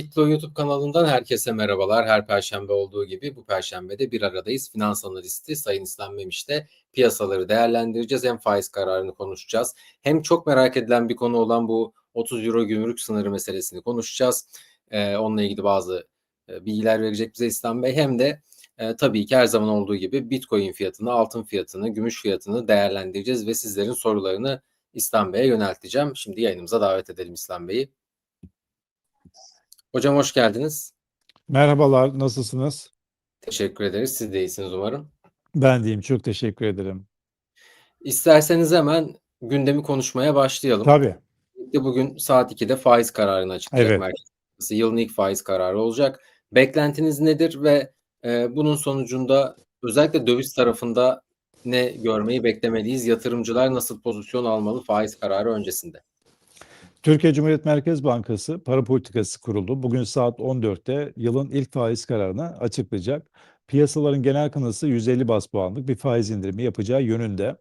Bitlo YouTube kanalından herkese merhabalar. Her perşembe olduğu gibi bu perşembe de bir aradayız. Finans analisti Sayın İslam Memiş'te piyasaları değerlendireceğiz. Hem faiz kararını konuşacağız. Hem çok merak edilen bir konu olan bu 30 euro gümrük sınırı meselesini konuşacağız. Ee, onunla ilgili bazı e, bilgiler verecek bize İslam Bey. Hem de e, tabii ki her zaman olduğu gibi Bitcoin fiyatını, altın fiyatını, gümüş fiyatını değerlendireceğiz ve sizlerin sorularını İslam Bey'e yönelteceğim. Şimdi yayınımıza davet edelim İslam Bey'i. Hocam hoş geldiniz. Merhabalar, nasılsınız? Teşekkür ederiz. Siz de iyisiniz umarım. Ben deyim, çok teşekkür ederim. İsterseniz hemen gündemi konuşmaya başlayalım. Tabii. Bugün saat 2'de faiz kararını açıklayacak Evet. Merkez Bankası. Yılın ilk faiz kararı olacak. Beklentiniz nedir ve e, bunun sonucunda özellikle döviz tarafında ne görmeyi beklemeliyiz? Yatırımcılar nasıl pozisyon almalı faiz kararı öncesinde? Türkiye Cumhuriyet Merkez Bankası Para Politikası Kurulu bugün saat 14'te yılın ilk faiz kararını açıklayacak. Piyasaların genel kanısı 150 bas puanlık bir faiz indirimi yapacağı yönünde.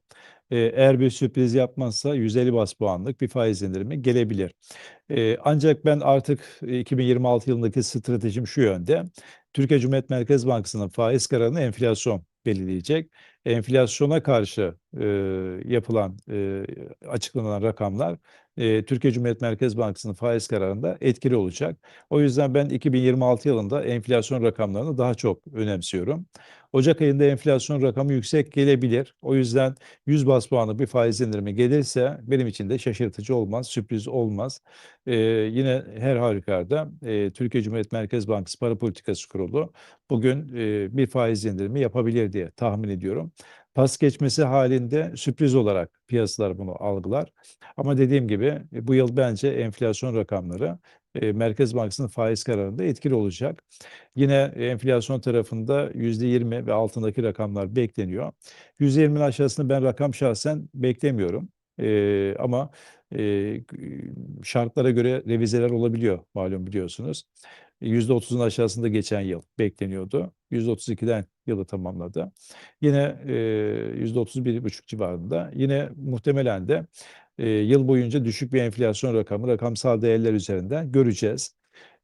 Ee, Eğer bir sürpriz yapmazsa 150 bas puanlık bir faiz indirimi gelebilir. Ee, Ancak ben artık 2026 yılındaki stratejim şu yönde. Türkiye Cumhuriyet Merkez Bankası'nın faiz kararını enflasyon belirleyecek. Enflasyona karşı e, yapılan, e, açıklanan rakamlar e, Türkiye Cumhuriyet Merkez Bankası'nın faiz kararında etkili olacak. O yüzden ben 2026 yılında enflasyon rakamlarını daha çok önemsiyorum. Ocak ayında enflasyon rakamı yüksek gelebilir. O yüzden 100 bas puanlık bir faiz indirimi gelirse benim için de şaşırtıcı olmaz, sürpriz olmaz. Ee, yine her halükarda e, Türkiye Cumhuriyet Merkez Bankası Para Politikası Kurulu bugün e, bir faiz indirimi yapabilir diye tahmin ediyorum. Pas geçmesi halinde sürpriz olarak piyasalar bunu algılar. Ama dediğim gibi e, bu yıl bence enflasyon rakamları e, Merkez Bankası'nın faiz kararında etkili olacak. Yine enflasyon tarafında %20 ve altındaki rakamlar bekleniyor. %20'nin aşağısında ben rakam şahsen beklemiyorum. E, ama şartlara göre revizeler olabiliyor malum biliyorsunuz. %30'un aşağısında geçen yıl bekleniyordu. %32'den yılı tamamladı. Yine e, %31,5 civarında. Yine muhtemelen de e, yıl boyunca düşük bir enflasyon rakamı rakamsal değerler üzerinden göreceğiz.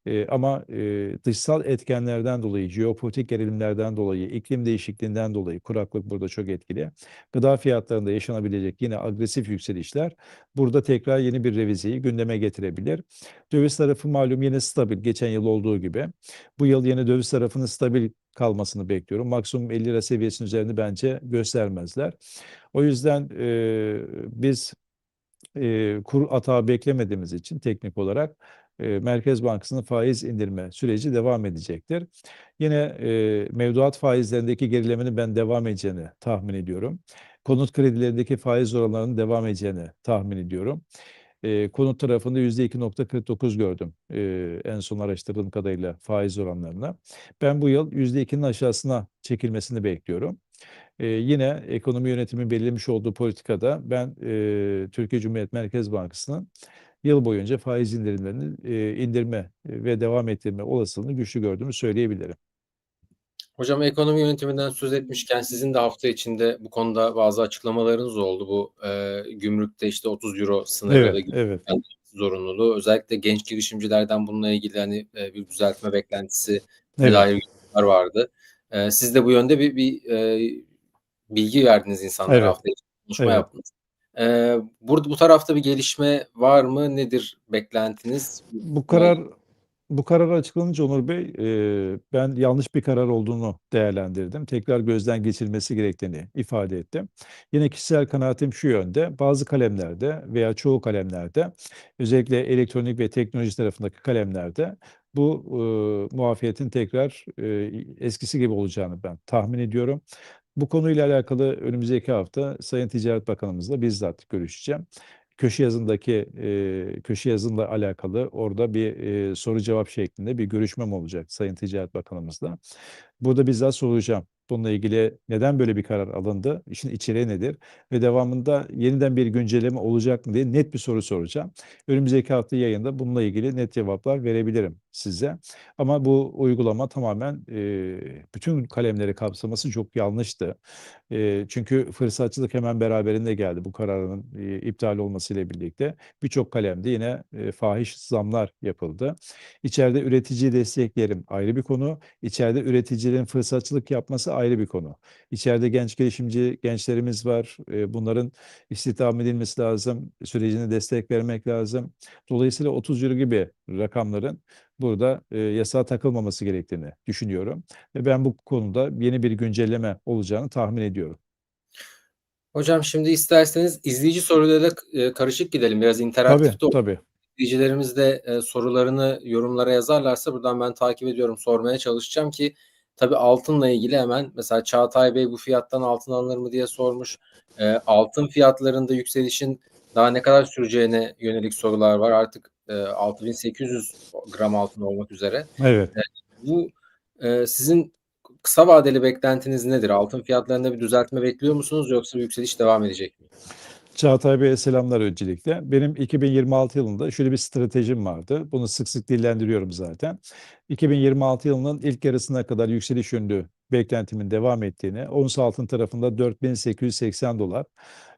E, ama e, dışsal etkenlerden dolayı, jeopolitik gerilimlerden dolayı, iklim değişikliğinden dolayı, kuraklık burada çok etkili. Gıda fiyatlarında yaşanabilecek yine agresif yükselişler burada tekrar yeni bir revizeyi gündeme getirebilir. Döviz tarafı malum yine stabil, geçen yıl olduğu gibi. Bu yıl yine döviz tarafının stabil kalmasını bekliyorum. Maksimum 50 lira seviyesinin üzerinde bence göstermezler. O yüzden e, biz e, kur atağı beklemediğimiz için teknik olarak Merkez Bankası'nın faiz indirme süreci devam edecektir. Yine e, mevduat faizlerindeki gerilemenin ben devam edeceğini tahmin ediyorum. Konut kredilerindeki faiz oranlarının devam edeceğini tahmin ediyorum. E, konut tarafında %2.49 gördüm e, en son araştırdığım kadarıyla faiz oranlarına. Ben bu yıl %2'nin aşağısına çekilmesini bekliyorum. E, yine ekonomi yönetimi belirlemiş olduğu politikada ben e, Türkiye Cumhuriyet Merkez Bankası'nın yıl boyunca faiz indirimlerini e, indirme ve devam ettirme olasılığını güçlü gördüğümü söyleyebilirim. Hocam ekonomi yönetiminden söz etmişken sizin de hafta içinde bu konuda bazı açıklamalarınız oldu. Bu e, gümrükte işte 30 euro sınırı Evet, ve evet. zorunluluğu. Özellikle genç girişimcilerden bununla ilgili hani e, bir düzeltme beklentisi Evet. dair vardı. E, siz de bu yönde bir, bir e, bilgi verdiniz insanlara Evet. hafta içi konuşma Evet. yaptınız. E, burada bu tarafta bir gelişme var mı? Nedir beklentiniz? Bu karar bu karar açıklanınca Onur Bey, eee, ben yanlış bir karar olduğunu değerlendirdim. Tekrar gözden geçirilmesi gerektiğini ifade ettim. Yine kişisel kanaatim şu yönde, bazı kalemlerde veya çoğu kalemlerde, özellikle elektronik ve teknoloji tarafındaki kalemlerde bu, ııı, muafiyetin tekrar, eee, eskisi gibi olacağını ben tahmin ediyorum. Bu konuyla alakalı önümüzdeki hafta Sayın Ticaret Bakanımızla bizzat görüşeceğim. Köşe yazındaki, eee, köşe yazınla alakalı orada bir, eee, soru cevap şeklinde bir görüşmem olacak Sayın Ticaret Bakanımızla. Burada bizzat soracağım Bununla ilgili neden böyle bir karar alındı? İşin içeriği nedir? Ve devamında yeniden bir güncelleme olacak mı diye net bir soru soracağım. Önümüzdeki hafta yayında bununla ilgili net cevaplar verebilirim size. Ama bu uygulama tamamen e, bütün kalemleri kapsaması çok yanlıştı. E, çünkü fırsatçılık hemen beraberinde geldi bu kararın e, iptal olmasıyla birlikte. Birçok kalemde yine e, fahiş zamlar yapıldı. İçeride üreticiyi destekleyelim ayrı bir konu. İçeride üreticilerin fırsatçılık yapması ayrı bir konu. İçeride genç girişimci gençlerimiz var. E, bunların istihdam edilmesi lazım. Sürecine destek vermek lazım. Dolayısıyla 30 euro gibi rakamların burada e, yasağa takılmaması gerektiğini düşünüyorum. Ve ben bu konuda yeni bir güncelleme olacağını tahmin ediyorum. Hocam şimdi isterseniz izleyici sorularıyla e, karışık gidelim. Biraz Tabii, interaktif de tabii. İzleyicilerimiz de e, sorularını yorumlara yazarlarsa buradan ben takip ediyorum, sormaya çalışacağım ki tabii altınla ilgili hemen mesela Çağatay Bey bu fiyattan altın alınır mı diye sormuş. E, altın fiyatlarında yükselişin daha ne kadar süreceğine yönelik sorular var. Artık e, 6800 gram altın olmak üzere. Evet. Bu e, sizin kısa vadeli beklentiniz nedir? Altın fiyatlarında bir düzeltme bekliyor musunuz yoksa yükseliş devam edecek mi? Çağatay Bey'e selamlar öncelikle. Benim 2026 yılında şöyle bir stratejim vardı. Bunu sık sık dillendiriyorum zaten. 2026 yılının ilk yarısına kadar yükseliş yönlü beklentimin devam ettiğini, ons altın tarafında 4880 dolar.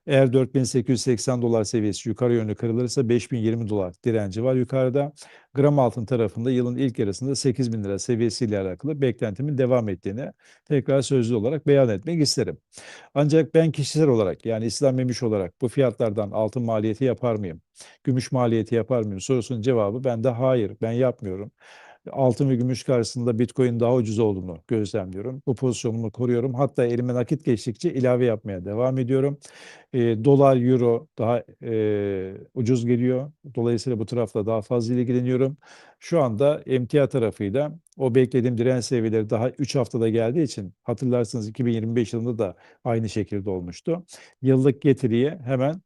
Eğer 4880 dolar seviyesi yukarı yönlü kırılırsa 5020 dolar direnci var yukarıda. Gram altın tarafında yılın ilk yarısında 8000 lira seviyesiyle alakalı beklentimin devam ettiğini tekrar sözlü olarak beyan etmek isterim. Ancak ben kişisel olarak yani İslam Memiş olarak bu fiyatlardan altın maliyeti yapar mıyım? Gümüş maliyeti yapar mıyım? Sorusunun cevabı bende hayır ben yapmıyorum. Altın ve gümüş karşısında Bitcoin daha ucuz olduğunu gözlemliyorum. Bu pozisyonumu koruyorum. Hatta elime nakit geçtikçe ilave yapmaya devam ediyorum. E, dolar, euro daha e, ucuz geliyor. Dolayısıyla bu tarafla daha fazla ilgileniyorum. Şu anda emtia tarafıyla o beklediğim direnç seviyeleri daha 3 haftada geldiği için hatırlarsınız 2025 yılında da aynı şekilde olmuştu. Yıllık getiriye hemen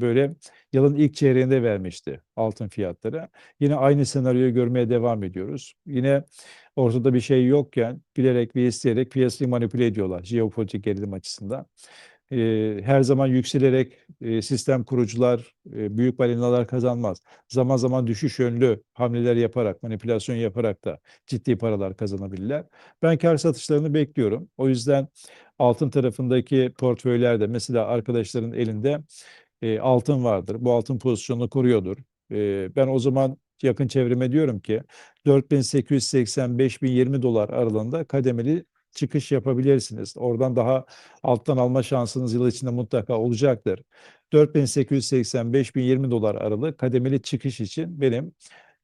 böyle yılın ilk çeyreğinde vermişti altın fiyatları. Yine aynı senaryoyu görmeye devam ediyoruz. Yine ortada bir şey yokken bilerek ve isteyerek piyasayı manipüle ediyorlar jeopolitik gerilim açısından. E, her zaman yükselerek e, sistem kurucular, e, büyük balinalar kazanmaz. Zaman zaman düşüş yönlü hamleler yaparak, manipülasyon yaparak da ciddi paralar kazanabilirler. Ben kar satışlarını bekliyorum. O yüzden altın tarafındaki portföylerde mesela arkadaşların elinde e, altın vardır. Bu altın pozisyonunu koruyordur. E, ben o zaman yakın çevreme diyorum ki 4880-5020 dolar aralığında kademeli çıkış yapabilirsiniz. Oradan daha alttan alma şansınız yıl içinde mutlaka olacaktır. 4880-5020 dolar aralığı kademeli çıkış için benim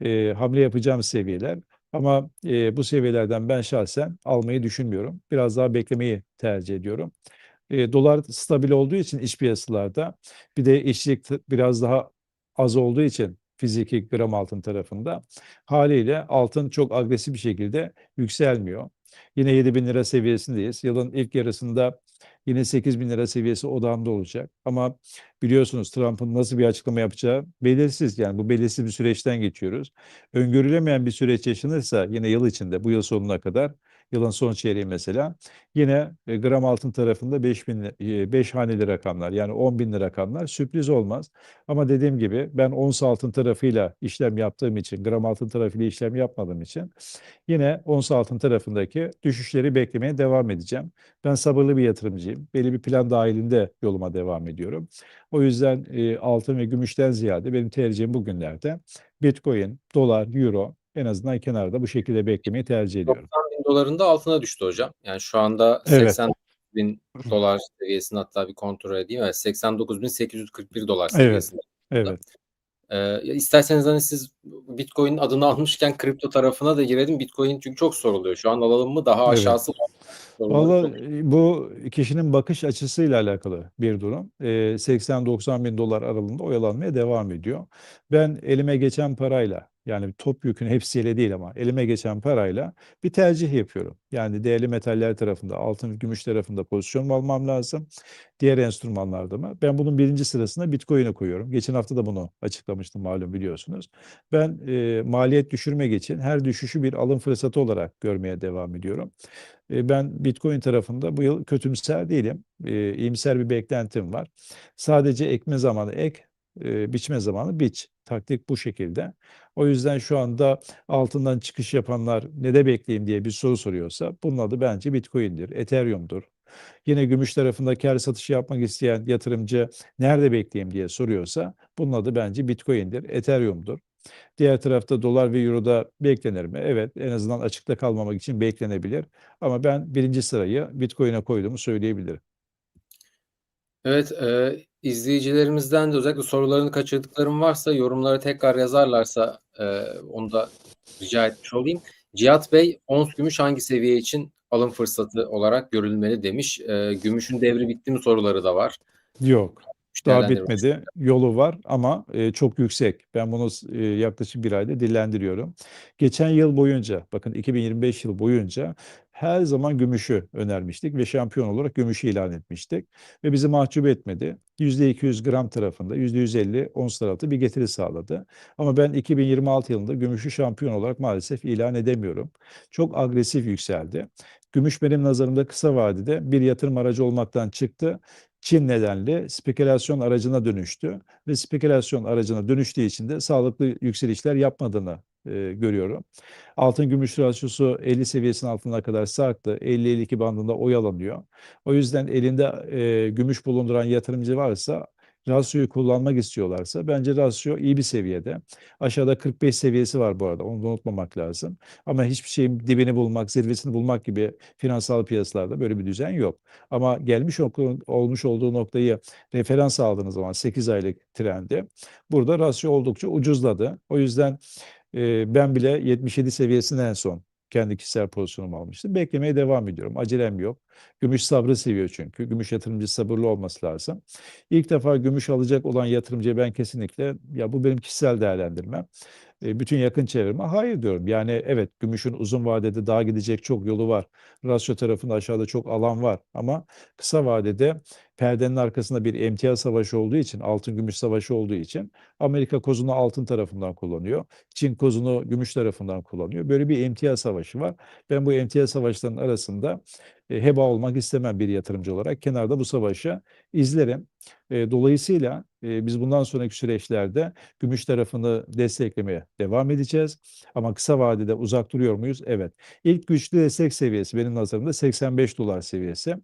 e, hamle yapacağım seviyeler. Ama e, bu seviyelerden ben şahsen almayı düşünmüyorum. Biraz daha beklemeyi tercih ediyorum. E, dolar stabil olduğu için iç piyasalarda bir de işçilik biraz daha az olduğu için fiziki gram altın tarafında haliyle altın çok agresif bir şekilde yükselmiyor. Yine 7 bin lira seviyesindeyiz. Yılın ilk yarısında yine 8 bin lira seviyesi odamda olacak. Ama biliyorsunuz Trump'ın nasıl bir açıklama yapacağı belirsiz. Yani bu belirsiz bir süreçten geçiyoruz. Öngörülemeyen bir süreç yaşanırsa yine yıl içinde bu yıl sonuna kadar yılın son çeyreği mesela yine e, gram altın tarafında 5 bin 5 haneli rakamlar yani 10 binli rakamlar sürpriz olmaz. Ama dediğim gibi ben ons altın tarafıyla işlem yaptığım için gram altın tarafıyla işlem yapmadığım için yine ons altın tarafındaki düşüşleri beklemeye devam edeceğim. Ben sabırlı bir yatırımcıyım. Belli bir plan dahilinde yoluma devam ediyorum. O yüzden e, altın ve gümüşten ziyade benim tercihim bugünlerde Bitcoin, dolar, euro en azından kenarda bu şekilde beklemeyi tercih ediyorum. 90 bin dolarında altına düştü hocam. Yani şu anda Evet. 80 bin dolar seviyesini hatta bir kontrol edeyim. Evet 89.841 dolar Evet. seviyesinde. Evet. Ee, isterseniz hani siz Bitcoin adını almışken kripto tarafına da girelim. Bitcoin çünkü çok soruluyor. Şu an alalım mı daha Evet. aşağısı. Sorunları Valla e, bu kişinin bakış açısıyla alakalı bir durum. E, 80-90 bin dolar aralığında oyalanmaya devam ediyor. Ben elime geçen parayla Yani topyekün hepsiyle değil ama elime geçen parayla bir tercih yapıyorum. Yani değerli metaller tarafında, altın, gümüş tarafında pozisyon almam lazım? Diğer enstrümanlarda mı? Ben bunun birinci sırasına Bitcoin'i koyuyorum. Geçen hafta da bunu açıklamıştım malum biliyorsunuz. Ben e, maliyet düşürmek için her düşüşü bir alım fırsatı olarak görmeye devam ediyorum. E, ben Bitcoin tarafında bu yıl kötümser değilim. E, iyimser bir beklentim var. Sadece ekme zamanı ek, e, biçme zamanı biç. Taktik bu şekilde. O yüzden şu anda altından çıkış yapanlar ne de bekleyeyim diye bir soru soruyorsa bunun adı bence Bitcoin'dir, Ethereum'dur. Yine gümüş tarafında kar satışı yapmak isteyen yatırımcı nerede bekleyeyim diye soruyorsa bunun adı bence Bitcoin'dir, Ethereum'dur. Diğer tarafta dolar ve euroda beklenir mi? Evet, en azından açıkta kalmamak için beklenebilir. Ama ben birinci sırayı Bitcoin'e koyduğumu söyleyebilirim. Evet, e, izleyicilerimizden de özellikle sorularını kaçırdıklarım varsa yorumlara tekrar yazarlarsa e, onu da rica etmiş olayım. Cihat Bey, ons gümüş hangi seviye için alım fırsatı olarak görülmeli demiş. E, gümüşün devri bitti mi soruları da var. Yok. Daha bitmedi. Yolu var ama e, çok yüksek. Ben bunu e, yaklaşık bir ayda dillendiriyorum. Geçen yıl boyunca, bakın 2025 yıl boyunca her zaman gümüşü önermiştik ve şampiyon olarak gümüşü ilan etmiştik. Ve bizi mahcup etmedi. %200 gram tarafında, %150 ons tarafında bir getiri sağladı. Ama ben 2026 yılında gümüşü şampiyon olarak maalesef ilan edemiyorum. Çok agresif yükseldi. Gümüş benim nazarımda kısa vadede bir yatırım aracı olmaktan çıktı. Çin nedenli spekülasyon aracına dönüştü ve spekülasyon aracına dönüştüğü için de sağlıklı yükselişler yapmadığını e, görüyorum. Altın gümüş rasyosu 50 seviyesinin altına kadar sarktı. 50-52 bandında oyalanıyor. O yüzden elinde e, gümüş bulunduran yatırımcı varsa rasyoyu kullanmak istiyorlarsa bence rasyo iyi bir seviyede. Aşağıda 45 seviyesi var bu arada. Onu da unutmamak lazım. Ama hiçbir şeyin dibini bulmak, zirvesini bulmak gibi finansal piyasalarda böyle bir düzen yok. Ama gelmiş olmuş olduğu noktayı referans aldığınız zaman 8 aylık trendi burada rasyo oldukça ucuzladı. O yüzden e, ben bile 77 seviyesinden en son kendi kişisel pozisyonumu almıştım. Beklemeye devam ediyorum. Acelem yok. Gümüş sabrı seviyor çünkü. Gümüş yatırımcı sabırlı olması lazım. İlk defa gümüş alacak olan yatırımcıya ben kesinlikle ya bu benim kişisel değerlendirmem. E, bütün yakın çevreme hayır diyorum. Yani evet gümüşün uzun vadede daha gidecek çok yolu var. Rasyo tarafında aşağıda çok alan var ama kısa vadede perdenin arkasında bir emtia savaşı olduğu için, altın gümüş savaşı olduğu için Amerika kozunu altın tarafından kullanıyor. Çin kozunu gümüş tarafından kullanıyor. Böyle bir emtia savaşı var. Ben bu emtia savaşlarının arasında heba olmak istemem bir yatırımcı olarak. Kenarda bu savaşı izlerim. E, dolayısıyla e, biz bundan sonraki süreçlerde gümüş tarafını desteklemeye devam edeceğiz. Ama kısa vadede uzak duruyor muyuz? Evet. İlk güçlü destek seviyesi benim nazarımda 85 dolar seviyesi.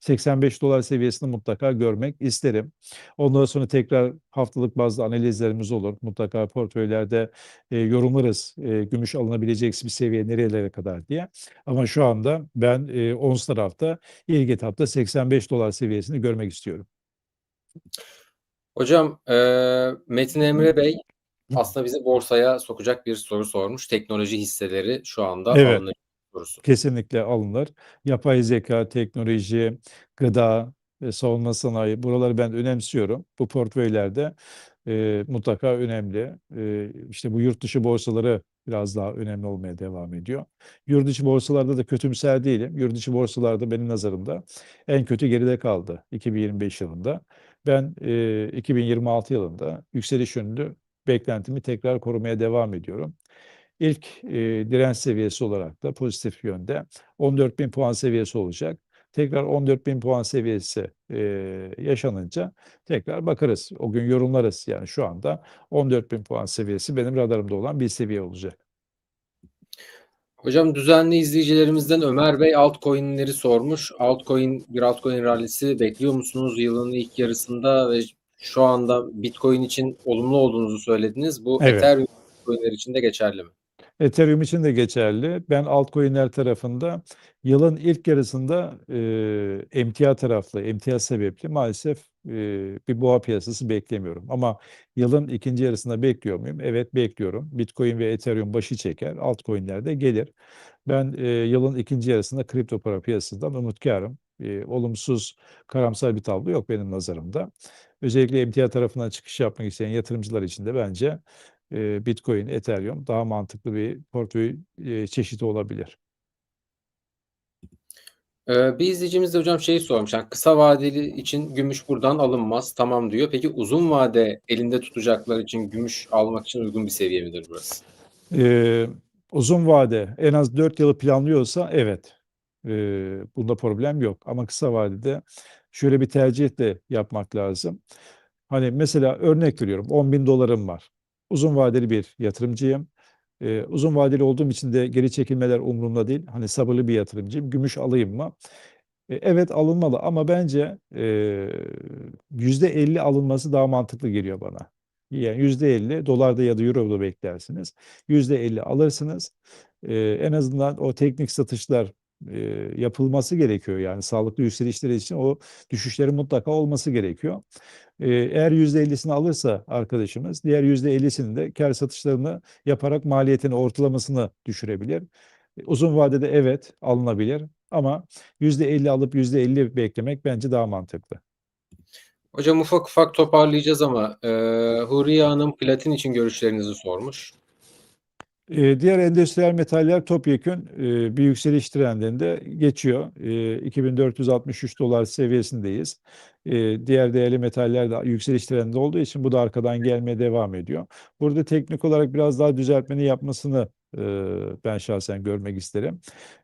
85 dolar seviyesini mutlaka görmek isterim. Ondan sonra tekrar haftalık bazı analizlerimiz olur. Mutlaka portföylerde e, yorumlarız. E, gümüş alınabilecek bir seviye nerelere kadar diye. Ama şu anda ben e, ons tarafta ilk etapta 85 dolar seviyesini görmek istiyorum. Hocam e, Metin Emre Bey aslında bizi borsaya sokacak bir soru sormuş. Teknoloji hisseleri şu anda Evet. alınır sorusu. Kesinlikle alınır. Yapay zeka, teknoloji, gıda ve savunma sanayi buraları ben önemsiyorum. Bu portföylerde e, mutlaka önemli. E, işte bu yurt dışı borsaları biraz daha önemli olmaya devam ediyor. Yurt dışı borsalarda da kötümser değilim. Yurt dışı borsalarda benim nazarımda en kötü geride kaldı 2025 yılında. Ben e, 2026 yılında yükseliş yönlü beklentimi tekrar korumaya devam ediyorum. İlk e, direnç seviyesi olarak da pozitif yönde 14.000 puan seviyesi olacak. Tekrar 14.000 puan seviyesi e, yaşanınca tekrar bakarız. O gün yorumlarız. Yani şu anda 14.000 puan seviyesi benim radarımda olan bir seviye olacak. Hocam düzenli izleyicilerimizden Ömer Bey altcoin'leri sormuş. Altcoin bir altcoin rallisi bekliyor musunuz yılın ilk yarısında ve şu anda Bitcoin için olumlu olduğunuzu söylediniz. Bu Evet. Ethereum coin'ler için de geçerli mi? Ethereum için de geçerli. Ben altcoin'ler tarafında yılın ilk yarısında e, emtia taraflı, emtia sebepli maalesef e, bir boğa piyasası beklemiyorum. Ama yılın ikinci yarısında bekliyor muyum? Evet bekliyorum. Bitcoin ve Ethereum başı çeker. Altcoin'ler de gelir. Ben e, yılın ikinci yarısında kripto para piyasasından umutkarım. E, olumsuz, karamsar bir tablo yok benim nazarımda. Özellikle emtia tarafından çıkış yapmak isteyen yatırımcılar için de bence eee, Bitcoin, Ethereum daha mantıklı bir portföy, eee, çeşidi olabilir. Eee, bir izleyicimiz de hocam şeyi sormuş, yani kısa vadeli için gümüş buradan alınmaz, tamam diyor. Peki uzun vade elinde tutacaklar için gümüş almak için uygun bir seviye midir burası? Eee, uzun vade en az 4 yılı planlıyorsa evet. Eee, bunda problem yok ama kısa vadede şöyle bir tercih de yapmak lazım. Hani mesela örnek veriyorum $10.000 var. Uzun vadeli bir yatırımcıyım. Eee, uzun vadeli olduğum için de geri çekilmeler umurumda değil. Hani sabırlı bir yatırımcıyım. Gümüş alayım mı? E, evet alınmalı ama bence, eee, %50 alınması daha mantıklı geliyor bana. Yani %50 dolarda ya da euroda beklersiniz. %50 alırsınız. Eee, en azından o teknik satışlar, eee, yapılması gerekiyor. Yani sağlıklı yükselişler için o düşüşlerin mutlaka olması gerekiyor. Eee, eğer %50'sini alırsa arkadaşımız diğer %50'sini de kâr satışlarını yaparak maliyetini ortalamasını düşürebilir. E, uzun vadede evet alınabilir ama %50 alıp %50 beklemek bence daha mantıklı. Hocam ufak ufak toparlayacağız ama, eee, Huriye Hanım platin için görüşlerinizi sormuş. Eee, diğer endüstriyel metaller topyekün, eee, bir yükseliş trendinde geçiyor. Eee, $2.463 seviyesindeyiz. Eee, diğer değerli metaller de yükseliş trendinde olduğu için bu da arkadan gelmeye devam ediyor. Burada teknik olarak biraz daha düzeltmeni yapmasını, ben şahsen görmek isterim.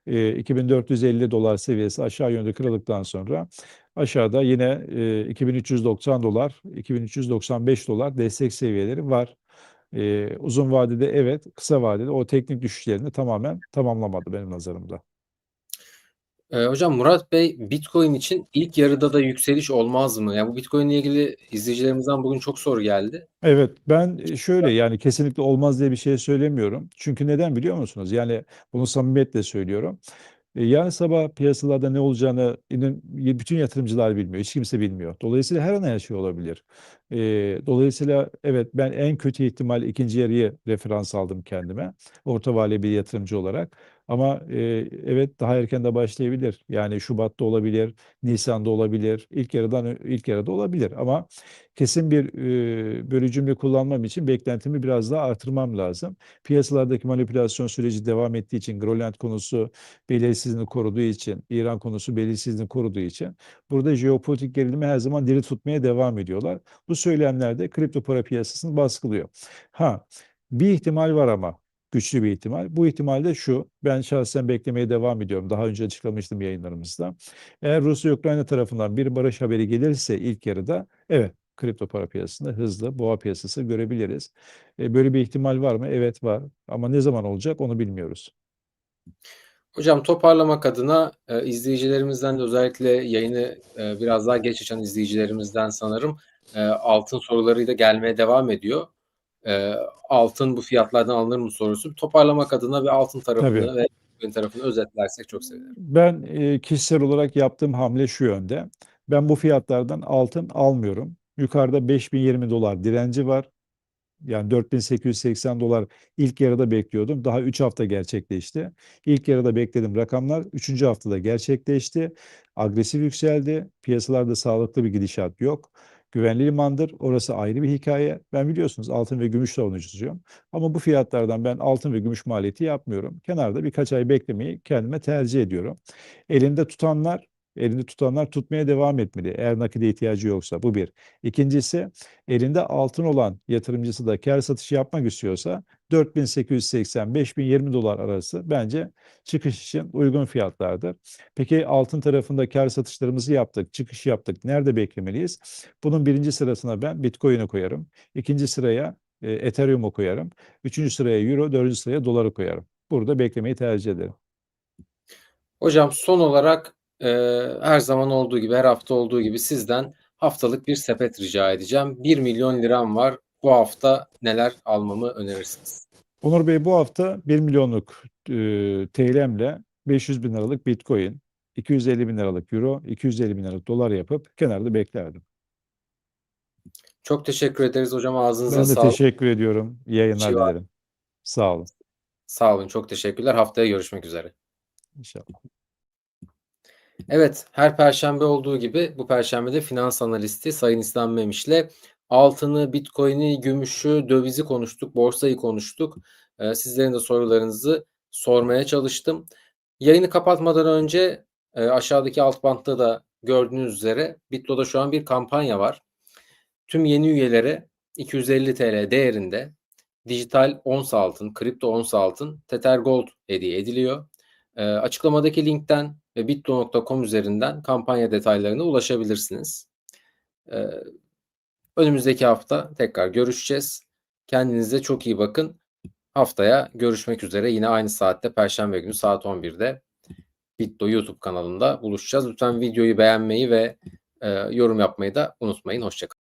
Eee, $2.450 seviyesi aşağı yönde kırıldıktan sonra aşağıda yine, eee, $2.390, $2.395 destek seviyeleri var. Eee, uzun vadede evet, kısa vadede o teknik düşüşlerini tamamen tamamlamadı benim nazarımda. Eee, hocam Murat Bey, Bitcoin için ilk yarıda da yükseliş olmaz mı? Ya bu Bitcoin'le ilgili izleyicilerimizden bugün çok soru geldi. Evet, ben, eee, şöyle yani kesinlikle olmaz diye bir şey söylemiyorum. Çünkü neden biliyor musunuz? Yani bunu samimiyetle söylüyorum. Eee, yarın sabah piyasalarda ne olacağını bütün yatırımcılar bilmiyor. Hiç kimse bilmiyor. Dolayısıyla her an her şey olabilir. Eee, dolayısıyla evet, ben en kötü ihtimal 2. yarıyı referans aldım kendime, orta vadeli bir yatırımcı olarak. Ama, eee, evet, daha erken de başlayabilir. Yani şubatta olabilir, nisan'da olabilir, ilk yarıdan ilk yarıda olabilir ama kesin bir, eee, böyle cümle kullanmam için beklentimi biraz daha artırmam lazım. Piyasalardaki manipülasyon süreci devam ettiği için, Grönland konusu belirsizliğini koruduğu için, İran konusu belirsizliğini koruduğu için burada jeopolitik gerilimi her zaman diri tutmaya devam ediyorlar. Bu söylemler de kripto para piyasasını baskılıyor. Ha, bir ihtimal var ama güçlü bir ihtimal. Bu ihtimal de şu: Ben şahsen beklemeye devam ediyorum. Daha önce açıklamıştım yayınlarımızda. Eğer Rusya-Ukrayna tarafından bir barış haberi gelirse ilk yarıda evet, kripto para piyasasında hızlı boğa piyasası görebiliriz. Eee, böyle bir ihtimal var mı? Evet, var ama ne zaman olacak onu bilmiyoruz. Hocam toparlamak adına, eee, izleyicilerimizden de özellikle yayını, eee, biraz daha geç açan izleyicilerimizden sanırım, eee, altın soruları da gelmeye devam ediyor. Eee, altın bu fiyatlardan alınır mı sorusu. Toparlamak adına bir altın tarafını Tabii. ve Bitcoin tarafını özetlersek çok sevinirim. Ben, eee, kişisel olarak yaptığım hamle şu yönde: Ben bu fiyatlardan altın almıyorum. Yukarıda $5.020 direnci var. Yani $4.880 ilk yarıda bekliyordum. Daha 3 hafta gerçekleşti. İlk yarıda beklediğim rakamlar 3. haftada gerçekleşti. Agresif yükseldi. Piyasalarda sağlıklı bir gidişat yok. Güvenli limandır. Orası ayrı bir hikâye. Ben biliyorsunuz altın ve gümüş savunucusuyum ama bu fiyatlardan ben altın ve gümüş maliyeti yapmıyorum. Kenarda birkaç ay beklemeyi kendime tercih ediyorum. Elinde tutanlar elinde tutanlar tutmaya devam etmeli eğer nakite ihtiyacı yoksa. Bu bir. 2'ncisi elinde altın olan yatırımcısı da kâr satışı yapmak istiyorsa $4.880-5.020 arası bence çıkış için uygun fiyatlardır. Peki altın tarafında kâr satışlarımızı yaptık, çıkış yaptık. Nerede beklemeliyiz? Bunun 1. sırasına ben Bitcoin'i koyarım. 2. sıraya, eee, Ethereum'u koyarım. 3. sıraya euro, 4. sıraya doları koyarım. Burada beklemeyi tercih ederim. Hocam son olarak, eee, her zaman olduğu gibi, her hafta olduğu gibi sizden haftalık bir sepet rica edeceğim. €1.000.000'm var. Bu hafta neler almamı önerirsiniz? Onur Bey, bu hafta $1.000.000'luk, eee, TL'mle $500.000'lık Bitcoin, €250.000'lık euro, $250.000'lık dolar yapıp kenarda beklerdim. Çok teşekkür ederiz hocam. Ağzınıza Ben de sağlık. teşekkür ediyorum. İyi yayınlar dilerim. Sağ olun. Sağ olun, çok teşekkürler. Haftaya görüşmek üzere. İnşallah. Evet, her perşembe olduğu gibi bu perşembe de finans analisti Sayın İslam Memiş'le altını, bitcoin'i, gümüşü, dövizi konuştuk, borsayı konuştuk. Ee, sizlerin de sorularınızı sormaya çalıştım. Yayını kapatmadan önce e, aşağıdaki alt bantta da gördüğünüz üzere Bitlo'da şu an bir kampanya var. Tüm yeni üyelere 250 TL değerinde dijital ons altın, kripto ons altın, Tether Gold hediye ediliyor. E, açıklamadaki linkten ve bitlo.com üzerinden kampanya detaylarına ulaşabilirsiniz. E, önümüzdeki hafta tekrar görüşeceğiz. Kendinize çok iyi bakın. Haftaya görüşmek üzere. Yine aynı saatte Perşembe günü saat 11'de Bitlo YouTube kanalında buluşacağız. Lütfen videoyu beğenmeyi ve e, yorum yapmayı da unutmayın. Hoşçakalın.